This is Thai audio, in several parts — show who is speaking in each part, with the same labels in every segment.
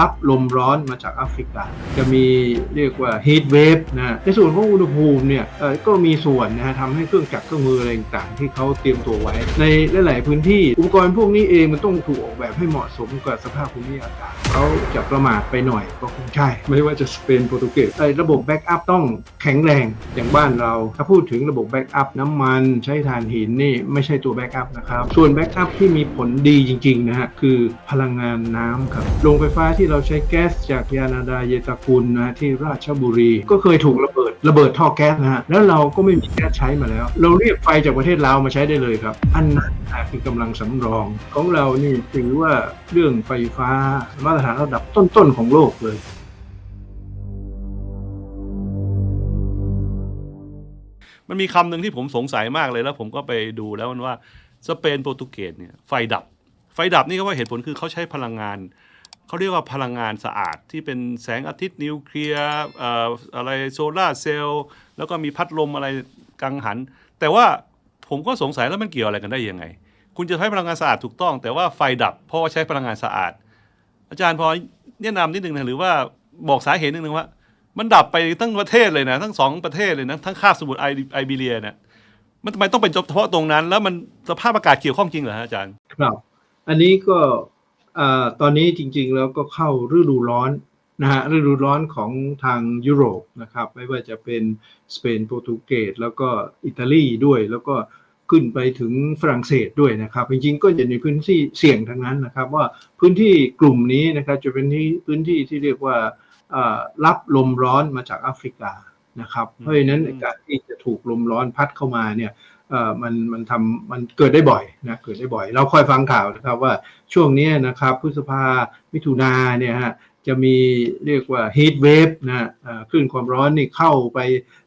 Speaker 1: รับลมร้อนมาจากแอฟริกา จะมีเรียกว่า heat wave นะในส่วนของอุณหภูมิเนี่ยก็มีส่วนนะฮะทำให้เครื่องจักรเครื่องมืออะไรต่างๆ ที่เขาเตรียมตัวไว้ ในหลาย ๆ พื้นที่ อุปกรณ์พวกนี้เองมันต้องถูกออกแบบให้เหมาะสมกับสภาพภูมิอากาศเขาจะประมาทไปหน่อยก็คงใช่ ไม่ว่าจะสเปนโปรตุเกสไอ้ระบบแบ็กอัพต้องแข็งแรงอย่างบ้านเรา ถ้าพูดถึงระบบแบ็กอัพน้ำมันใช้ถ่านหินนี่ไม่ใช่ตัวแบ็กอัพนะครับส่วนแบ็กอัพที่มีผลดีจริงๆนะฮะคือพลังงานน้ำครับโรงไฟฟ้าที่ที่เราใช้แก๊สจากยานาดาเยตากุลนะฮะที่ราชบุรี ก็เคยถูกระเบิดระเบิดท่อแก๊สนะฮะแล้วเราก็ไม่มีแก๊สใช้มาแล้ว เราเรียกไฟจากประเทศลาวมาใช้ได้เลยครับ อันนั้นคือกำลังสำรองของเรานี่ถือว่าเรื่องไฟฟ้ามาตรฐานระดับต้นๆของโลกเลย
Speaker 2: มันมีคำหนึ่งที่ผมสงสัยมากเลยแล้วผมก็ไปดูแล้วมันว่าสเปนโปรตุเกสเนี่ยไฟดับ ไฟดับนี่ก็ว่าเหตุผลคือเขาใช้พลังงาน เขาเรียกว่าพลังงานสะอาดที่เป็นแสงอาทิตย์นิวเคลียร์อะไรโซลาเซลล์แล้วก็มีพัดลมอะไรกังหัน แต่ว่าผมก็สงสัยแล้วมันเกี่ยวอะไรกันได้ยังไง คุณจะใช้พลังงานสะอาดถูกต้อง แต่ว่าไฟดับเพราะว่าใช้พลังงานสะอาด อาจารย์พอแนะนำนิดนึงนะหรือว่าบอกสาเหตุนิดนึงว่า มันดับไปทั้งประเทศเลยนะทั้งสองประเทศเลยนะทั้งคาบสมุทรไอไอเบีเรียเนี่ยมันทำไมต้องเป็นเฉพาะตรงนั้น แล้วมันสภาพอากาศเกี่ยวข้องจริงเหรอฮะอาจารย์
Speaker 1: ครับ อันนี้ก็ ตอนนี้จริงๆแล้วก็เข้าฤดูร้อนนะฮะฤดูร้อนของทางยุโรปนะครับ ไม่ว่าจะเป็นสเปนโปรตุเกสแล้วก็อิตาลีด้วย แล้วก็ขึ้นไปถึงฝรั่งเศสด้วยนะครับ จริงๆก็จะในพื้นที่เสี่ยงทั้งนั้นนะครับ ว่าพื้นที่กลุ่มนี้นะครับจะเป็นที่พื้นที่ที่เรียกว่ารับลมร้อนมาจากแอฟริกานะครับ เพราะฉะนั้นการที่จะถูกลมร้อนพัดเข้ามาเนี่ย มันมันทำมันเกิดได้บ่อยนะเกิดได้บ่อย เราคอยฟังข่าวนะครับว่าช่วงนี้นะครับพฤษภามิถุนาเนี่ยฮะจะมีเรียกว่า heat wave นะอ่อคลื่นความร้อนนี่เข้าไป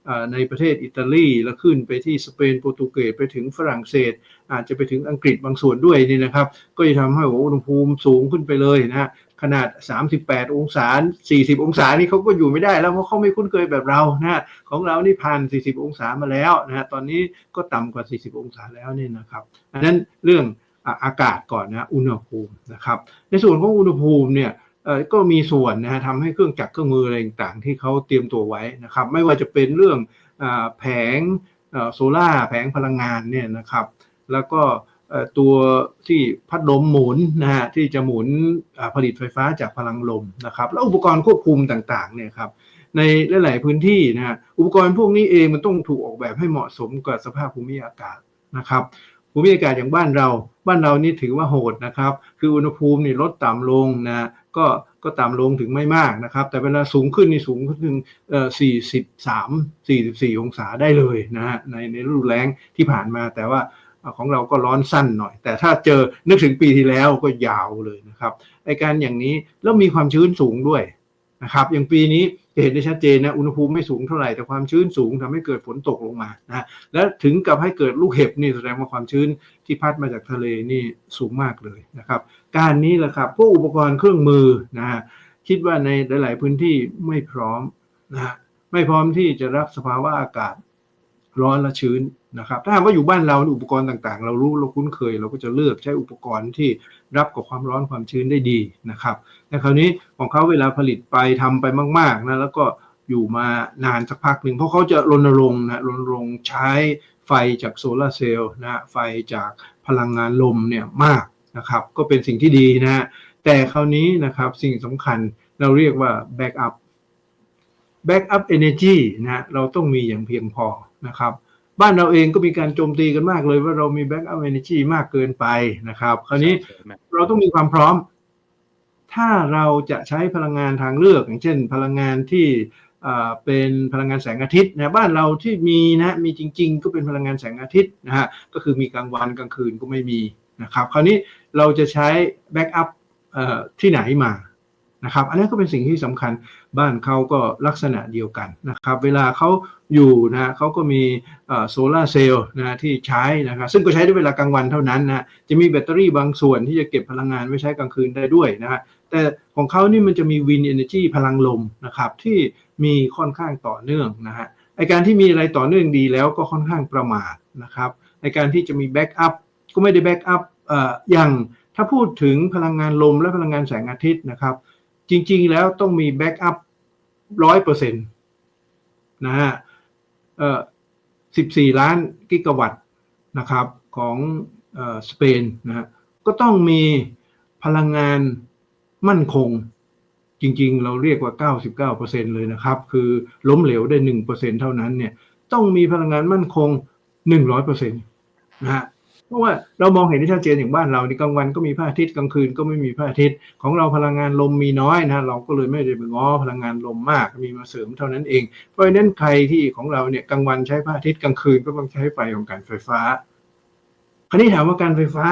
Speaker 1: อ่อในประเทศอิตาลีแล้วขึ้นไปที่สเปนโปรตุเกสไปถึงฝรั่งเศส อาจจะไปถึงอังกฤษบางส่วนด้วยนี่นะครับ ก็จะทำให้อุณหภูมิสูงขึ้นไปเลยนะฮะ ขนาด 38 องศา 40 องศานี่เขาก็อยู่ไม่ได้แล้วเพราะเขาไม่คุ้นเคยแบบเรานะของเรานี่ผ่าน 40 องศามาแล้วนะตอนนี้ก็ต่ำกว่า 40 องศาแล้วเนี่ยนะครับอันนั้นเรื่องอากาศก่อนนะอุณหภูมินะครับในส่วนของอุณหภูมิเนี่ยก็มีส่วนนะฮะทำให้เครื่องจักรเครื่องมืออะไรต่างๆ ที่เขาเตรียมตัวไว้นะครับ ไม่ว่าจะเป็นเรื่องอแผงโซล่าแผงพลังงานเนี่ยนะครับ แล้วก็ ตัวที่พัดลมหมุนนะฮะที่จะหมุนผลิตไฟฟ้าจากพลังลมนะครับแล้วอุปกรณ์ควบคุมต่างๆเนี่ยครับในหลาย ๆ พื้นที่นะฮะอุปกรณ์พวกนี้เองมันต้องถูกออกแบบให้เหมาะสมกับสภาพภูมิอากาศนะครับภูมิอากาศอย่างบ้านเราบ้านเรานี่ถือว่าโหดนะครับ คืออุณหภูมินี่ลดต่ำลงนะก็ก็ต่ำลงถึงไม่มากนะครับ แต่เวลาสูงขึ้นนี่สูงขึ้นถึงเอ่อ43 44 องศาได้เลยนะฮะในในฤดูแล้งที่ผ่านมาแต่ว่า ของเราก็ร้อนสั้นหน่อย แต่ถ้าเจอนึกถึงปีที่แล้วก็ยาวเลยนะครับไอการอย่างนี้แล้วมีความชื้นสูงด้วยนะครับอย่างปีนี้จะเห็นได้ชัดเจนนะอุณหภูมิไม่สูงเท่าไหร่แต่ความชื้นสูงทำให้เกิดฝนตกลงมานะและถึงกับให้เกิดลูกเห็บนี่แสดงว่าความชื้นที่พัดมาจากทะเลนี่สูงมากเลยนะครับ การนี้แหละครับพวกอุปกรณ์เครื่องมือนะฮะคิดว่าในหลาย ๆ พื้นที่ไม่พร้อมนะฮะไม่พร้อมที่จะรับสภาวะอากาศร้อนและชื้น นะครับถ้าหากว่าอยู่บ้านเราอุปกรณ์ต่างๆ เรารู้เราคุ้นเคย เราก็จะเลือกใช้อุปกรณ์ที่รับกับความร้อนความชื้นได้ดีนะครับแต่คราวนี้ของเขาเวลาผลิตไปทำไปมากๆนะแล้วก็อยู่มานานสักพักหนึ่งเพราะเขาจะรณรงค์นะรณรงค์ใช้ไฟจากโซลาร์เซลล์นะไฟจากพลังงานลมเนี่ยมากนะครับ ก็เป็นสิ่งที่ดีนะแต่คราวนี้นะครับสิ่งสำคัญเราเรียกว่าแบ็กอัพ Backup Energy นะเราต้องมีอย่างเพียงพอนะครับ บ้านเราเองก็มีการโจมตีกันมากเลยว่าเรามี Backup Energy มากเกินไปนะครับ คราวนี้เราต้องมีความพร้อม ถ้าเราจะใช้พลังงานทางเลือก อย่างเช่น พลังงานที่อ่าเป็นพลังงานแสงอาทิตย์นะบ้านเราที่มีนะมีจริง ๆ ก็เป็นพลังงานแสงอาทิตย์นะฮะก็คือมีกลางวันกลางคืนก็ไม่มีนะครับ คราวนี้เราจะใช้แบ็กอัพที่ไหนมานะครับ อันนี้ก็เป็นสิ่งที่สำคัญบ้านเขาก็ลักษณะเดียวกันนะครับ เวลาเขา อยู่นะเขาก็มีโซลาเซลล์นะที่ใช้นะครับซึ่งก็ใช้ได้เวลากลางวันเท่านั้นนะจะมีแบตเตอรี่บางส่วนที่จะเก็บพลังงานไว้ใช้กลางคืนได้ด้วยนะฮะแต่ของเขานี่มันจะมีวินเอเนจีพลังลมนะครับที่มีค่อนข้างต่อเนื่องนะฮะไอการที่มีอะไรต่อเนื่องดีแล้วก็ค่อนข้างประมาทนะครับในการที่จะมีแบ็กอัพก็ไม่ได้แบ็กอัพอย่างถ้าพูดถึงพลังงานลมและพลังงานแสงอาทิตย์นะครับ จริงๆแล้วต้องมีแบ็กอัพร้อยเปอร์เซ็นต์นะฮะ เอ่อสิบสี่ล้านกิกะวัตต์นะครับของสเปนนะฮะก็ต้องมีพลังงานมั่นคง จริงๆ เราเรียกว่า 99%เลยนะครับ คือล้มเหลวได้ 1%เท่านั้นเนี่ยต้องมีพลังงานมั่นคง 100%นะฮะ เพราะว่าเรามองเห็นได้ชัดเจนอย่างบ้านเราในกลางวันก็มีพระอาทิตย์กลางคืนก็ไม่มีพระอาทิตย์ของเราพลังงานลมมีน้อยนะเราก็เลยไม่ได้ไปง้อพลังงานลมมากมีมาเสริมเท่านั้นเอง เพราะฉะนั้นใครที่ของเราเนี่ยกลางวันใช้พระอาทิตย์กลางคืนก็ต้องใช้ไฟของการไฟฟ้า คราวนี้ถามว่าการไฟฟ้า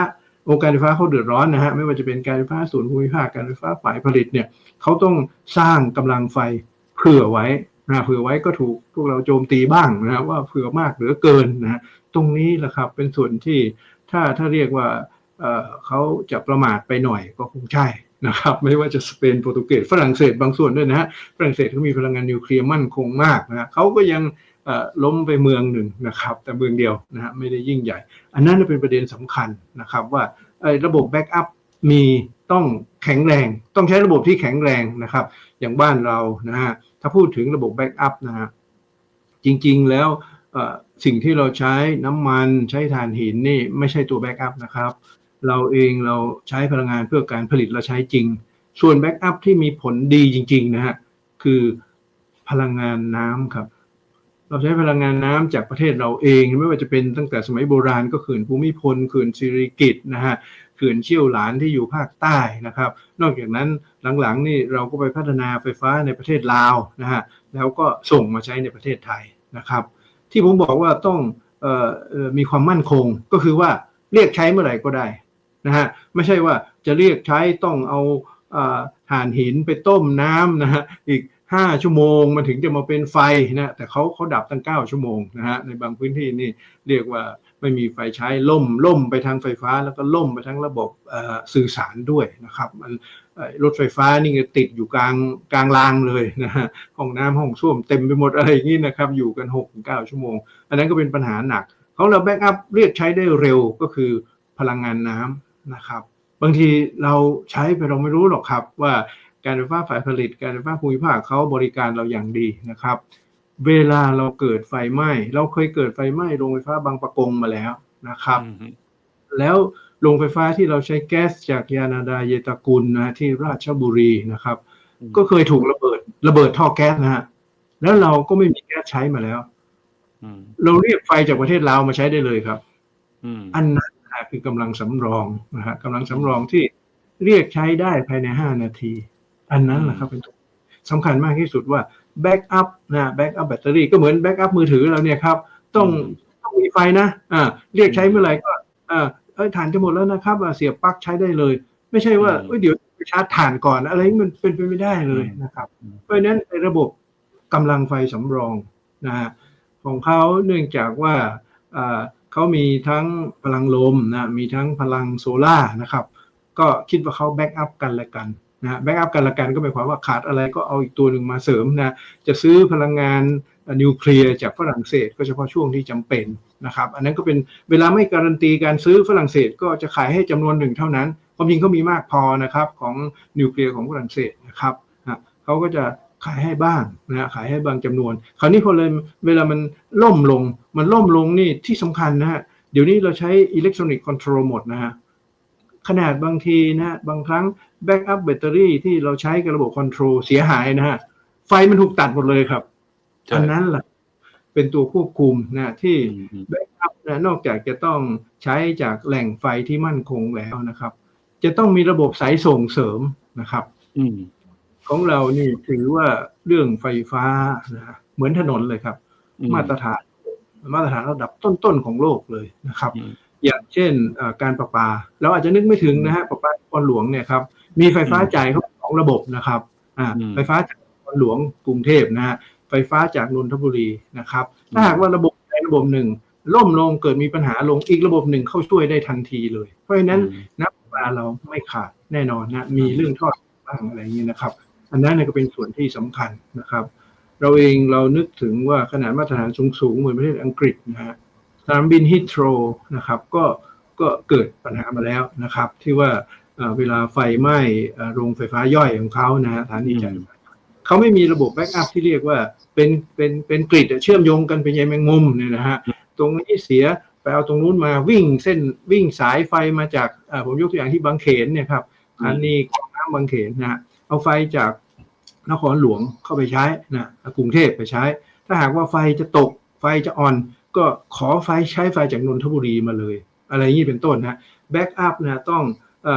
Speaker 1: องค์การไฟฟ้าเขาเดือดร้อนนะฮะไม่ว่าจะเป็นการไฟฟ้าส่วนภูมิภาคการไฟฟ้าฝ่ายผลิตเนี่ยเขาต้องสร้างกำลังไฟเผื่อไว้ นะเผื่อไว้ก็ถูกพวกเราโจมตีบ้างนะว่าเผื่อมากเหลือเกินนะตรงนี้แหละครับเป็นส่วนที่ถ้าถ้าเรียกว่าเขาจะประมาทไปหน่อยก็คงใช่นะครับไม่ว่าจะสเปนโปรตุเกสฝรั่งเศสบางส่วนด้วยนะฮะฝรั่งเศสเขามีพลังงานนิวเคลียร์มั่นคงมากนะเขาก็ยังล้มไปเมืองหนึ่งนะครับ แต่เมืองเดียวนะฮะไม่ได้ยิ่งใหญ่ อันนั้นเป็นประเด็นสำคัญนะครับว่าระบบแบ็กอัพมี ต้องแข็งแรง ต้องใช้ระบบที่แข็งแรงนะครับ อย่างบ้านเรานะฮะถ้าพูดถึงระบบแบ็กอัพนะฮะจริงๆแล้วสิ่งที่เราใช้น้ำมันใช้ถ่านหินนี่ไม่ใช่ตัวแบ็กอัพนะครับ เราเองเราใช้พลังงานเพื่อการผลิตเราใช้จริง ส่วนแบ็กอัพที่มีผลดีจริงๆนะฮะคือพลังงานน้ำครับเราใช้พลังงานน้ำจากประเทศเราเอง ไม่ว่าจะเป็นตั้งแต่สมัยโบราณก็เขื่อนภูมิพลเขื่อนสิริกิตนะฮะ เขื่อนเชี่ยวหลานที่อยู่ภาคใต้นะครับ นอกจากนั้นหลังๆนี่เราก็ไปพัฒนาไฟฟ้าในประเทศลาวนะฮะแล้วก็ส่งมาใช้ในประเทศไทยนะครับ ที่ผมบอกว่าต้องออมีความมั่นคงก็คือว่าเรียกใช้เมื่อไหร่ก็ได้นะฮะไม่ใช่ว่าจะเรียกใช้ต้องเอาเอ่อถ่านหินไปต้มน้ำนะฮะอีก 5 ชั่วโมงมันถึงจะมาเป็นไฟนะแต่เขาเขาดับตั้ง 9 ชั่วโมงนะฮะในบางพื้นที่นี่เรียกว่า ไม่มีไฟใช้ล่มล่มไปทางไฟฟ้า แล้วก็ล่มไปทั้งระบบสื่อสารด้วยนะครับมันรถไฟฟ้านี่ติดอยู่กลางกลางรางเลยนะฮะห้องน้ำห้องส้วมเต็มไปหมดอะไรอย่างนี้นะครับอยู่กัน6กถึงเชั่วโมง อันนั้นก็เป็นปัญหาหนักของเราแบ็กอัพเรียกใช้ได้เร็วก็คือพลังงานน้ำนะครับ บางทีเราใช้ไปเราไม่รู้หรอกครับว่าการไฟฟ้าฝ่ายผลิต การไฟฟ้าภูมิภาคเขาบริการเราอย่างดีนะครับ เวลาเราเกิดไฟไหม้ เราเคยเกิดไฟไหม้โรงไฟฟ้าบางประกงมาแล้วนะครับ
Speaker 2: อืม
Speaker 1: แล้วโรงไฟฟ้าที่เราใช้แก๊สจากยานาดาเยตากุลนะที่ราชบุรีนะครับ
Speaker 2: อืม
Speaker 1: ก็เคยถูกระเบิดระเบิดท่อแก๊สนะฮะแล้วเราก็ไม่มีแก๊สใช้มาแล้ว
Speaker 2: อืม
Speaker 1: เราเรียกไฟจากประเทศลาวมาใช้ได้เลยครับ
Speaker 2: อืม
Speaker 1: อันนั้นนะฮะคือกำลังสำรองนะฮะกำลังสำรองที่เรียกใช้ได้ภายใน5นาที อันนั้นแหละครับเป็นตัวสำคัญมากที่สุดว่า แบ็กอัพนะแบ็กอัพแบตเตอรี่ก็เหมือนแบ็กอัพมือถือเราเนี่ยครับต้องต้องมีไฟนะอ่าเรียกใช้เมื่อไหร่ก็อ่าเอ้ยฐานจะหมดแล้วนะครับอ่าเสียบปลั๊กใช้ได้เลย ไม่ใช่ว่าเอ้ยเดี๋ยวไปชาร์จฐานก่อนอะไรมันเป็นไปไม่ได้เลยนะครับ เพราะฉะนั้นไอ้ระบบกำลังไฟสำรองนะฮะของเขาเนื่องจากว่าอ่าเขามีทั้งพลังลมนะมีทั้งพลังโซล่าร์นะครับ ก็คิดว่าเขาแบ็กอัพกันและกัน นะแบ็กอัพกันละกันก็หมายความว่าขาดอะไรก็เอาอีกตัวหนึ่งมาเสริมนะจะซื้อพลังงานนิวเคลียร์จากฝรั่งเศสก็เฉพาะช่วงที่จำเป็นนะครับอันนั้นก็เป็นเวลาไม่การันตีการซื้อฝรั่งเศสก็จะขายให้จำนวนหนึ่งเท่านั้นความจริงเขามีมากพอนะครับของนิวเคลียร์ของฝรั่งเศสนะครับนะเขาก็จะขายให้บ้างนะขายให้บางจำนวน คราวนี้พอเลยเวลามันล่มลง มันล่มลงนี่ที่สำคัญนะฮะเดี๋ยวนี้เราใช้อิเล็กทรอนิกส์คอนโทรลหมดนะฮะ ขนาดบางทีนะฮะบางครั้งแบ็กอัพแบตเตอรี่ที่เราใช้กับระบบคอนโทรลเสียหายนะฮะ ไฟมันถูกตัดหมดเลยครับ
Speaker 2: ใช่
Speaker 1: อันนั้นแหละเป็นตัวควบคุมนะที่
Speaker 2: อืมอืม
Speaker 1: แบ็กอัพนะนอกจากจะต้องใช้จากแหล่งไฟที่มั่นคงแล้วนะครับ จะต้องมีระบบสายส่งเสริมนะครับ
Speaker 2: อืม
Speaker 1: ของเรานี่ถือว่าเรื่องไฟฟ้านะฮะเหมือนถนนเลยครับ
Speaker 2: อื
Speaker 1: มาตรฐานมาตรฐานระดับต้นๆของโลกเลยนะครับ
Speaker 2: อืม
Speaker 1: อย่างเช่นเอ่อการประปา เราอาจจะนึกไม่ถึงนะฮะประปานครหลวงเนี่ยครับมีไฟฟ้า
Speaker 2: อืม
Speaker 1: จ่ายเข้าสองระบบนะครับอ่า
Speaker 2: อืม
Speaker 1: ไฟฟ้าจากนครหลวงกรุงเทพนะฮะไฟฟ้าจากนนทบุรีนะครับถ้าหากว่าระบบใดระบบหนึ่งล่มลงเกิดมีปัญหาลงอีกระบบหนึ่งเข้าช่วยได้ทันทีเลย เพราะฉะนั้น
Speaker 2: อืม
Speaker 1: น้ำประปาเราไม่ขาดแน่นอนนะมีเรื่องทอดบ้างอะไรอย่างนี้นะครับ อันนั้นเนยก็เป็นส่วนที่สำคัญนะครับ เราเองเรานึกถึงว่าขนาดมาตรฐานสูงๆเหมือนประเทศอังกฤษนะฮะ สนามบินฮิตโรนะครับก็ก็เกิดปัญหามาแล้วนะครับ ที่ว่าเอ่อเวลาไฟไหม้เอ่อโรงไฟฟ้าย่อยของเขานะฮะฐานีจ่ายไฟเขาไม่มีระบบแบ็กอัพที่เรียกว่าเป็นเป็นเป็นกริดอะเชื่อมโยงกันเป็นใยแมงมุมเนี่ยนะฮะตรงนี้เสียไปเอาตรงนู้นมาวิ่งเส้นวิ่งสายไฟมาจากเอ่อผมยกตัวอย่างที่บางเขนเนี่ยครับสถานีกองน้ำบางเขนนะฮะเอาไฟจากนครหลวงเข้าไปใช้นะกรุงเทพไปใช้ ถ้าหากว่าไฟจะตกไฟจะอ่อน ก็ขอไฟใช้ไฟจากนนทบุรีมาเลย อะไรอย่างนี้เป็นต้นนะแบ็กอัพนะต้องอ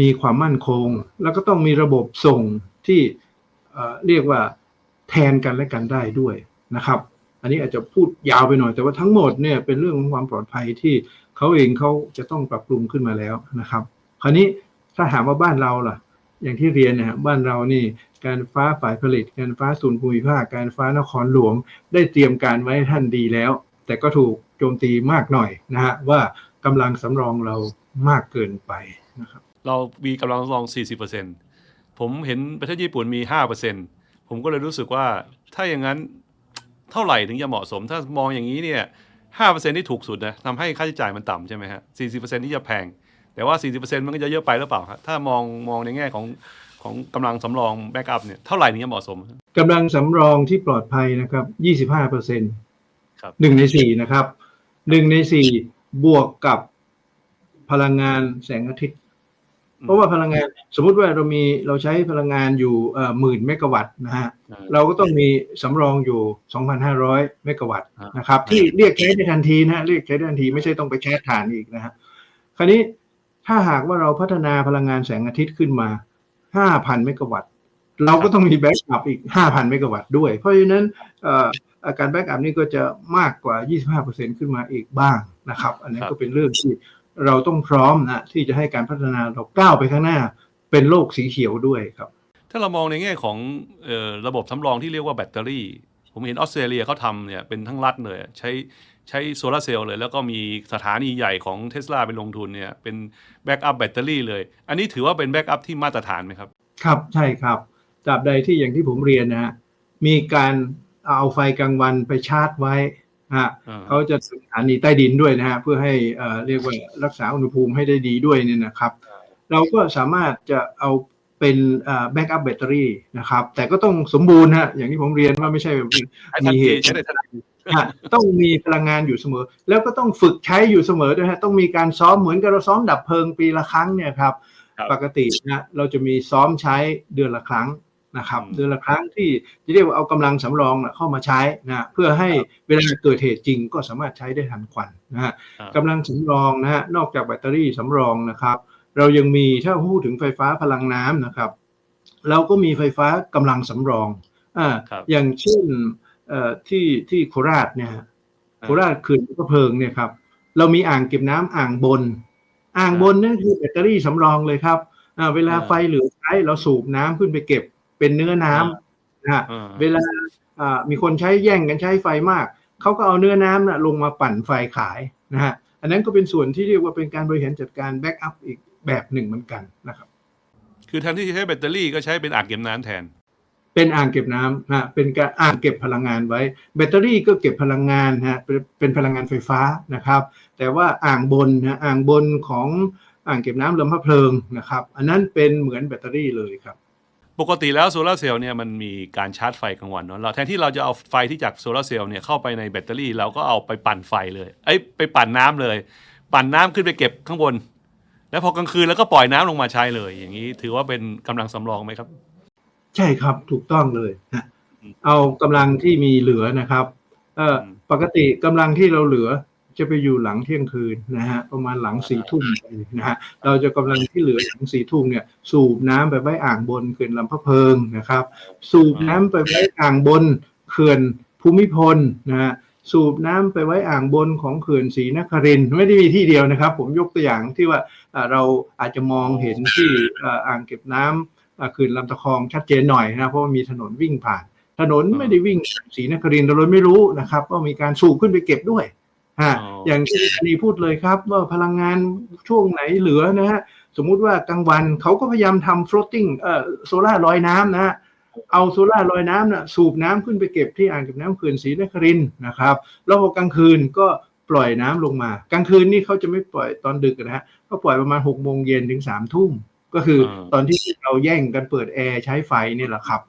Speaker 1: มีความมั่นคง แล้วก็ต้องมีระบบส่งที่เรียกว่าแทนกันและกันได้ด้วยนะครับ อันนี้อาจจะพูดยาวไปหน่อย แต่ว่าทั้งหมดเนี่ยเป็นเรื่องของความปลอดภัยที่เขาเองเขาจะต้องปรับปรุงขึ้นมาแล้วนะครับ คราวนี้ถ้าถามว่าบ้านเราล่ะ อย่างที่เรียนนะบ้านเรานี่การฟ้าฝ่ายผลิต การฟ้าศูนย์ภูมิภาค การฟ้านครหลวง ได้เตรียมการไว้ท่านดีแล้ว แต่ก็ถูกโจมตีมากหน่อยนะฮะว่ากำลังสำรองเรามากเกินไปนะครับ
Speaker 2: เรามีกำลังสำรอง 40%ผมเห็นประเทศญี่ปุ่นมี 5%ผมก็เลยรู้สึกว่าถ้าอย่างนั้นเท่าไหร่ถึงจะเหมาะสม ถ้ามองอย่างนี้เนี่ย5%ที่ถูกสุดนะทำให้ค่าใช้จ่ายมันต่ำใช่ไหมฮะ 40%ที่จะแพง แต่ว่า 40%มันก็จะเยอะไปหรือเปล่าครับถ้ามองมองในแง่ของของกำลังสำรองแบ็กอัพเนี่ยเท่าไหร่ถึงจะเหมาะสม
Speaker 1: กำลังสำรองที่ปลอดภัยนะครับ 25เปอร์เซ็นต์
Speaker 2: ครับ
Speaker 1: หนึ่งในสี่นะครับหนึ่งในสี่บวกกับพลังงานแสงอาทิตย์ เพราะว่าพลังงานสมมุติว่าเรามีเราใช้พลังงานอยู่หมื่นเมกะวัตต์นะฮะเราก็ต้องมีสำรองอยู่ 2,500 เมกะวัตต์
Speaker 2: อ่าน
Speaker 1: นะครับ ที่เรียกใช้ได้ทันทีนะฮะเรียกใช้ได้ทันทีไม่ใช่ต้องไปแช่ฐานอีกนะฮะคราวนี้ถ้าหากว่าเราพัฒนาพลังงานแสงอาทิตย์ขึ้นมา 5,000 เมกะวัตต์ เราก็ต้องมีแบ็กอัพอีก 5,000 เมกะวัตต์ด้วย เพราะฉะนั้นเอ่ออาการแบ็กอัพนี่ก็จะมากกว่า 25%ขึ้นมาอีกบ้างนะครับ อันนี้
Speaker 2: ครับ
Speaker 1: ก็เป็นเรื่องที่เราต้องพร้อมนะที่จะให้การพัฒนาเราก้าวไปข้างหน้า เป็นโลกสีเขียวด้วยครับ
Speaker 2: ถ้าเรามองในแง่ของเอ่อระบบสำรองที่เรียกว่าแบตเตอรี่ ผมเห็นออสเตรเลียเขาทำเนี่ยเป็นทั้งรัฐเลย ใช้ใช้โซลาร์เซลล์เลย แล้วก็มีสถานีใหญ่ของเทสลาไปลงทุนเนี่ยเป็นแบ็กอัพแบตเตอรี่เลย อันนี้ถือว่าเป็นแบ็กอัพที่มาตรฐานไหมครับ
Speaker 1: ครับใช่ครับตราบใดที่อย่างที่ผมเรียนนะฮะมีการ เอาไฟกลางวันไปชาร์จไว้ฮะ
Speaker 2: อ่า
Speaker 1: เขาจะสถานีใต้ดินด้วยนะฮะเพื่อให้เอ่อเรียกว่ารักษาอุณหภูมิให้ได้ดีด้วยเนี่ยนะครับ เราก็สามารถจะเอาเป็นแบ็กอัพแบตเตอรี่นะครับ แต่ก็ต้องสมบูรณ์ฮะอย่างที่ผมเรียนว่าไม่ใช่แบบ
Speaker 2: ใช้ทัน
Speaker 1: มีเห
Speaker 2: ที
Speaker 1: ตุ
Speaker 2: ใช้ได้ทันที
Speaker 1: ฮะต้องมีพลังงานอยู่เสมอ แล้วก็ต้องฝึกใช้อยู่เสมอด้วยฮะต้องมีการซ้อมเหมือนกับเราซ้อมดับเพลิงปีละครั้งเนี่ยครับ
Speaker 2: ครับ
Speaker 1: ปกตินะเราจะมีซ้อมใช้เดือนละครั้ง นะครับ
Speaker 2: อืม
Speaker 1: เดือนละครั้งที่จะเรียกว่าเอากำลังสำรองน่ะเข้ามาใช้นะเพื่อให้เวลาเกิดเหตุจริงก็สามารถใช้ได้ทันควันนะฮะ
Speaker 2: อ่า
Speaker 1: กำลังสำรองนะฮะนอกจากแบตเตอรี่สำรองนะครับ เรายังมีถ้าพูดถึงไฟฟ้าพลังน้ำนะครับ เราก็มีไฟฟ้ากำลังสำรองอ่า
Speaker 2: ครับ
Speaker 1: อย่างเช่นเอ่อที่ที่โคราชเนี่ยฮะ
Speaker 2: อ่า
Speaker 1: โคราชเขื่อนพระเพลิงเนี่ยครับเรามีอ่างเก็บน้ำอ่างบน อ่างบนนั่นคือแบตเตอรี่สำรองเลยครับอ่าเวลา
Speaker 2: อ่า
Speaker 1: ไฟเหลือใช้เราสูบน้ำขึ้นไปเก็บ เป็นเนื้อน้ำนะฮะ
Speaker 2: อ่า
Speaker 1: เวลาอ่ามีคนใช้แย่งกันใช้ไฟมากเขาก็เอาเนื้อน้ำนะลงมาปั่นไฟขายนะฮะอันนั้นก็เป็นส่วนที่เรียกว่าเป็นการบริหารจัดการแบ็กอัพอีกแบบหนึ่งเหมือนกันนะครับ
Speaker 2: คือแทนที่จะใช้แบตเตอรี่ก็ใช้เป็นอ่างเก็บน้ำแทน
Speaker 1: เป็นอ่างเก็บน้ำนะเป็นการอ่างเก็บพลังงานไว้ แบตเตอรี่ก็เก็บพลังงานฮะเป็นเป็นพลังงานไฟฟ้านะครับ แต่ว่าอ่างบนนะอ่างบนของอ่างเก็บน้ำลำพะเพลิงนะครับ อันนั้นเป็นเหมือนแบตเตอรี่เลยครับ
Speaker 2: ปกติแล้วโซลาร์เซลล์เนี่ยมันมีการชาร์จไฟกลางวันเนาะเราแทนที่เราจะเอาไฟที่จากโซลาร์เซลล์เนี่ยเข้าไปในแบตเตอรี่เราก็เอาไปปั่นไฟเลยเอ้ยไปปั่นน้ำเลย ปั่นน้ำขึ้นไปเก็บข้างบน แล้วพอกลางคืนแล้วก็ปล่อยน้ำลงมาใช้เลย อย่างนี้ถือว่าเป็นกำลังสำรองไหมครับ
Speaker 1: ใช่ครับถูกต้องเลยนะ
Speaker 2: อืม
Speaker 1: เอากำลังที่มีเหลือนะครับเอ่ออ
Speaker 2: ม
Speaker 1: ปกติกำลังที่เราเหลือ จะไปอยู่หลังเที่ยงคืนนะฮะประมาณหลังสี่ทุ่มนะฮะเราจะกำลังที่เหลือหลังสี่ทุ่มเนี่ยสูบน้ำไปไว้อ่างบนเขื่อนลำพะเพิงนะครับ สูบน้ำไปไว้อ่างบนเขื่อนภูมิพลนะฮะสูบน้ำไปไว้อ่างบนของเขื่อนศรีนครินทร์ไม่ได้มีที่เดียวนะครับ ผมยกตัวอย่างที่ว่าอ่าเราอาจจะมองเห็นที่อ่าอ่างเก็บน้ำอ่าคืนลำตะคองชัดเจนหน่อยนะเพราะว่ามีถนนวิ่งผ่าน ถนนไม่ได้วิ่งสีนครินทร์เราเลยไม่รู้นะครับว่ามีการสูบขึ้นไปเก็บด้วย ฮะ
Speaker 2: อ๋อ
Speaker 1: อ
Speaker 2: อ
Speaker 1: ย่างที่อันนี้พูดเลยครับ ว่าพลังงานช่วงไหนเหลือนะฮะสมมุติว่ากลางวันเขาก็พยายามทำ floating เอ่อโซล่าลอยน้ำนะฮะเอาโซล่าลอยน้ำนะสูบน้ำขึ้นไปเก็บที่อ่างเก็บน้ำเขื่อนศรีนครินทร์นะครับแล้วพอกลางคืนก็ปล่อยน้ำลงมา กลางคืนนี่เขาจะไม่ปล่อยตอนดึกนะฮะเขาปล่อยประมาณหกโมงเย็นถึงสามทุ่มก็คือ
Speaker 2: อ่า
Speaker 1: ตอนที่เราแย่งกันเปิดแอร์ใช้ไฟเนี่ยแหละครับ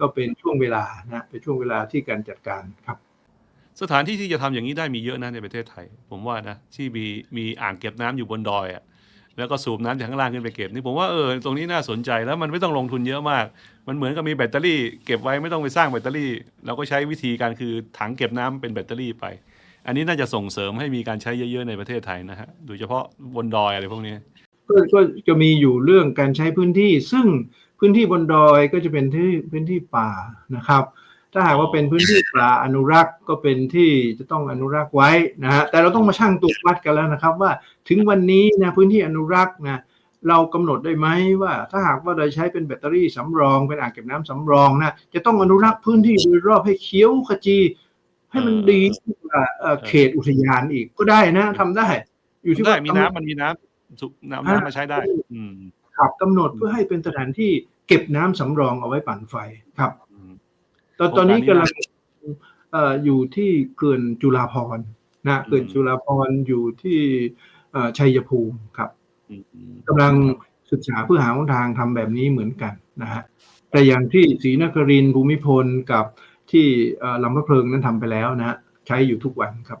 Speaker 1: ก็เป็นช่วงเวลานะเป็นช่วงเวลาที่การจัดการครับ
Speaker 2: สถานที่ที่จะทำอย่างนี้ได้มีเยอะนะในประเทศไทย ผมว่านะที่มีมีอ่างเก็บน้ำอยู่บนดอยอะแล้วก็สูบน้ำจากข้างล่างขึ้นไปเก็บนี่ผมว่าเออตรงนี้น่าสนใจแล้วมันไม่ต้องลงทุนเยอะมาก มันเหมือนกับมีแบตเตอรี่ เก็บไว้ไม่ต้องไปสร้างแบตเตอรี่ เราก็ใช้วิธีการคือถังเก็บน้ำเป็นแบตเตอรี่ไป อันนี้น่าจะส่งเสริมให้มีการใช้เยอะๆในประเทศไทยนะฮะโดยเฉพาะบนดอยอะไรพวกนี้
Speaker 1: ก็จะมีอยู่เรื่องการใช้พื้นที่ ซึ่งพื้นที่บนดอยก็จะเป็นที่พื้นที่ป่านะครับ ถ้าหากว่าเป็นพื้นที่ป่าอนุรักษ์ก็เป็นที่จะต้องอนุรักษ์ไว้นะฮะแต่เราต้องมาชั่งตัววัดกันแล้วนะครับ ว่าถึงวันนี้นะพื้นที่อนุรักษ์นะเรากำหนดได้ไหมว่า ถ้าหากว่าเราใช้เป็นแบตเตอรี่สำรองเป็นอ่างเก็บน้ำสำรองนะจะต้องอนุรักษ์พื้นที่โดยรอบให้เขียวขจี ให้มันดีกว่าเอ่อเขตอุทยานอีกก็ได้นะทำได้ อยู่ที่
Speaker 2: ได้
Speaker 1: ว่า
Speaker 2: มีน้ำมันมีน้ำสุน้ำน้ำมาใช้ได้ อืม
Speaker 1: ครับกำหนดเพื่อให้เป็นสถานที่เก็บน้ำสำรองเอาไว้ปั่นไฟครับ
Speaker 2: อืม
Speaker 1: ตอน
Speaker 2: โครงการ
Speaker 1: ตอนนี้
Speaker 2: นี้
Speaker 1: กำลังเอ่ออยู่ที่เขื่อนจุฬาภรณ์นะเขื่อนจุฬาภรณ์อยู่ที่เอ่อชัยภูมิครับ
Speaker 2: อืมอืม
Speaker 1: กำลังศึกษาเพื่อหาหนทางทำแบบนี้เหมือนกันนะฮะแต่อย่างที่ศรีนครินทร์ภูมิพลกับที่เอ่อลำพะเพลิงนั้นทำไปแล้วนะฮะใช้อยู่ทุกวันครับ